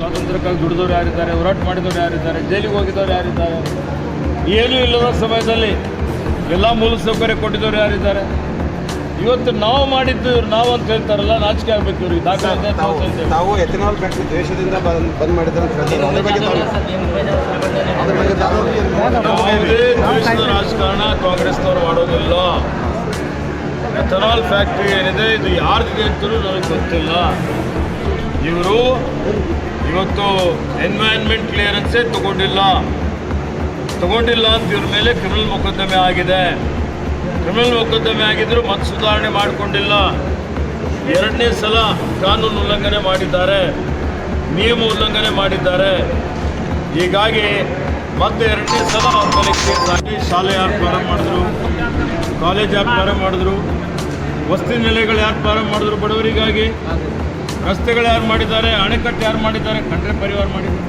ಸ್ವಾತಂತ್ರ್ಯಕ್ಕಾಗಿ ದುಡಿದವ್ರು ಯಾರಿದ್ದಾರೆ ಹೋರಾಟ ಮಾಡಿದವರು ಯಾರಿದ್ದಾರೆ ಜೈಲಿಗೆ ಹೋಗಿದ್ದವ್ರು ಯಾರಿದ್ದಾರೆ ಏನೂ ಇಲ್ಲದ ಸಮಯದಲ್ಲಿ ಎಲ್ಲ ಮೂಲ ಸೌಕರ್ಯ ಕೊಟ್ಟಿದ್ದವ್ರು ಯಾರಿದ್ದಾರೆ? ಇವತ್ತು ನಾವು ಮಾಡಿದ್ದು ಇವರು ನಾವು ಅಂತ ಹೇಳ್ತಾರಲ್ಲ ನಾಚಿಕೆ ಆಗ್ಬೇಕು ಇವ್ರಿಗೆ. ದಾಖಲೆ ನಾವು ಎಥೆನಾಲ್ ಫ್ಯಾಕ್ಟ್ರಿ ದೇಶದಿಂದ ಬಂದ್ ಬಂದ್ ಮಾಡಿದ್ರೆ ಯಾವುದೇ ದ್ವೇಷದ ರಾಜಕಾರಣ ಕಾಂಗ್ರೆಸ್ನವರು ಮಾಡೋದಿಲ್ಲ. ಎಥನಾಲ್ ಫ್ಯಾಕ್ಟ್ರಿ ಏನಿದೆ ಇದು ಯಾರ್ದಿದೆ ಅಂತಲೂ ನನಗೆ ಗೊತ್ತಿಲ್ಲ. ಇವರು ಇವತ್ತು ಎನ್ವೈರ್ನ್ಮೆಂಟ್ ಕ್ಲಿಯರೆನ್ಸೇ ತಗೊಂಡಿಲ್ಲ. ತಗೊಂಡಿಲ್ಲ ಅಂತ ಇವ್ರ ಮೇಲೆ ಕ್ರಿಮಿನಲ್ ಮೊಕದ್ದಮೆ ಆಗಿದೆ. ಕ್ರಿಮಿನಲ್ ಮೊಕದ್ದಮೆ ಆಗಿದ್ರು ಮತ್ತೆ ಸುಧಾರಣೆ ಮಾಡಿಕೊಂಡಿಲ್ಲ. ಎರಡನೇ ಸಲ ಕಾನೂನು ಉಲ್ಲಂಘನೆ ಮಾಡಿದ್ದಾರೆ. ನಿಯಮ ಉಲ್ಲಂಘನೆ ಮಾಡಿದ್ದಾರೆ. ಹೀಗಾಗಿ ಮತ್ತೆ ಎರಡನೇ ಸಲ ಅವ್ರ ಮೇಲೆ ಕೇಸ್ ಆಗಿ ಶಾಲೆ ಯಾರು ಪ್ರಾರಂಭ ಮಾಡಿದ್ರು, ಕಾಲೇಜ್ ಯಾರು ಪ್ರಾರಂಭ ಮಾಡಿದ್ರು, ವಸ್ತಿ ನೆಲೆಗಳು ಯಾರು ಪ್ರಾರಂಭ ಮಾಡಿದ್ರು ಬಡವರಿಗಾಗಿ? ರಸ್ತೆಗಳು ಯಾರು ಮಾಡಿದ್ದಾರೆ, ಅಣೆಕಟ್ಟು ಯಾರು ಮಾಡಿದ್ದಾರೆ ಖಂಡ್ರೆ ಪರಿವಾರ ಮಾಡಿದ್ದಾರೆ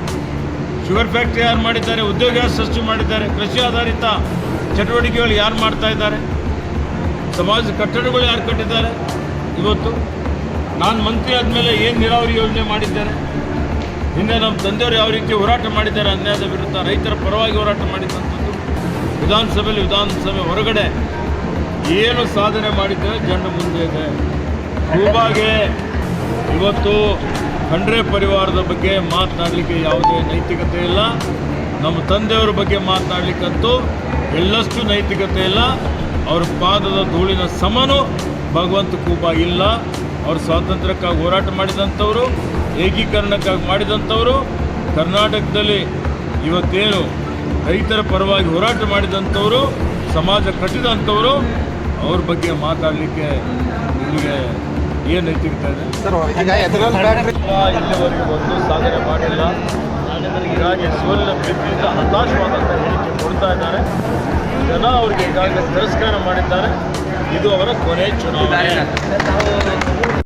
ಶುಗರ್ ಫ್ಯಾಕ್ಟ್ರಿ ಯಾರು ಮಾಡಿದ್ದಾರೆ, ಉದ್ಯೋಗ ಸೃಷ್ಟಿ ಮಾಡಿದ್ದಾರೆ, ಕೃಷಿ ಆಧಾರಿತ ಚಟುವಟಿಕೆಗಳು ಯಾರು ಮಾಡ್ತಾ ಇದ್ದಾರೆ, ಸಮಾಜ ಕಟ್ಟಡಗಳು ಯಾರು ಕಟ್ಟಿದ್ದಾರೆ, ಇವತ್ತು ನಾನು ಮಂತ್ರಿ ಆದಮೇಲೆ ಏನು ನೀರಾವರಿ ಯೋಜನೆ ಮಾಡಿದ್ದಾರೆ ಹಿಂದೆ ನಮ್ಮ ತಂದೆಯವರು ಯಾವ ರೀತಿ ಹೋರಾಟ ಮಾಡಿದ್ದಾರೆ, ಅನ್ಯಾಯದ ವಿರುದ್ಧ ರೈತರ ಪರವಾಗಿ ಹೋರಾಟ ಮಾಡಿದಂಥದ್ದು, ವಿಧಾನಸಭೆಯಲ್ಲಿ ವಿಧಾನಸಭೆ ಹೊರಗಡೆ ಏನು ಸಾಧನೆ ಮಾಡಿದ್ದೇವೆ ಜನ ಮುಂದೆ ಇದೆ. ಇವತ್ತು ಖಂಡ್ರೆ ಪರಿವಾರದ ಬಗ್ಗೆ ಮಾತನಾಡಲಿಕ್ಕೆ ಯಾವುದೇ ನೈತಿಕತೆ ಇಲ್ಲ. ನಮ್ಮ ತಂದೆಯವರ ಬಗ್ಗೆ ಮಾತನಾಡಲಿಕ್ಕಂತೂ ಎಳ್ಳಷ್ಟು ನೈತಿಕತೆ ಇಲ್ಲ. ಅವ್ರ ಪಾದದ ಧೂಳಿನ ಸಮನೂ ಭಗವಂತ ಕೂಪ ಇಲ್ಲ. ಅವ್ರ ಸ್ವಾತಂತ್ರ್ಯಕ್ಕಾಗಿ ಹೋರಾಟ ಮಾಡಿದಂಥವರು, ಏಕೀಕರಣಕ್ಕಾಗಿ ಮಾಡಿದಂಥವರು, ಕರ್ನಾಟಕದಲ್ಲಿ ಇವತ್ತೇನು ರೈತರ ಪರವಾಗಿ ಹೋರಾಟ ಮಾಡಿದಂಥವರು, ಸಮಾಜ ಕಟ್ಟಿದಂಥವರು, ಅವ್ರ ಬಗ್ಗೆ ಮಾತಾಡಲಿಕ್ಕೆ ನಿಮಗೆ ಏನು ಸರ್ ಈಗ ಎಥೆನಾಲ್ ಫ್ಯಾಕ್ಟ್ರಿ ಇಲ್ಲ, ಇಲ್ಲಿವರೆಗೆ ಒಂದು ಸಾಧನೆ ಮಾಡಿಲ್ಲ. ಹೀಗಾಗಿ ಸೋಲಿನ ಬಿದ್ದಿಂದ ಹತಾಶವಾದಂಥ ಹೇಳಿಕೆ ಕೊಡ್ತಾ ಇದ್ದಾರೆ. ಜನ ಅವರಿಗೆ ಈಗಾಗಲೇ ತಿರಸ್ಕಾರ ಮಾಡಿದ್ದಾರೆ. ಇದು ಅವರ ಕೊನೆ ಚುನಾವಣೆ.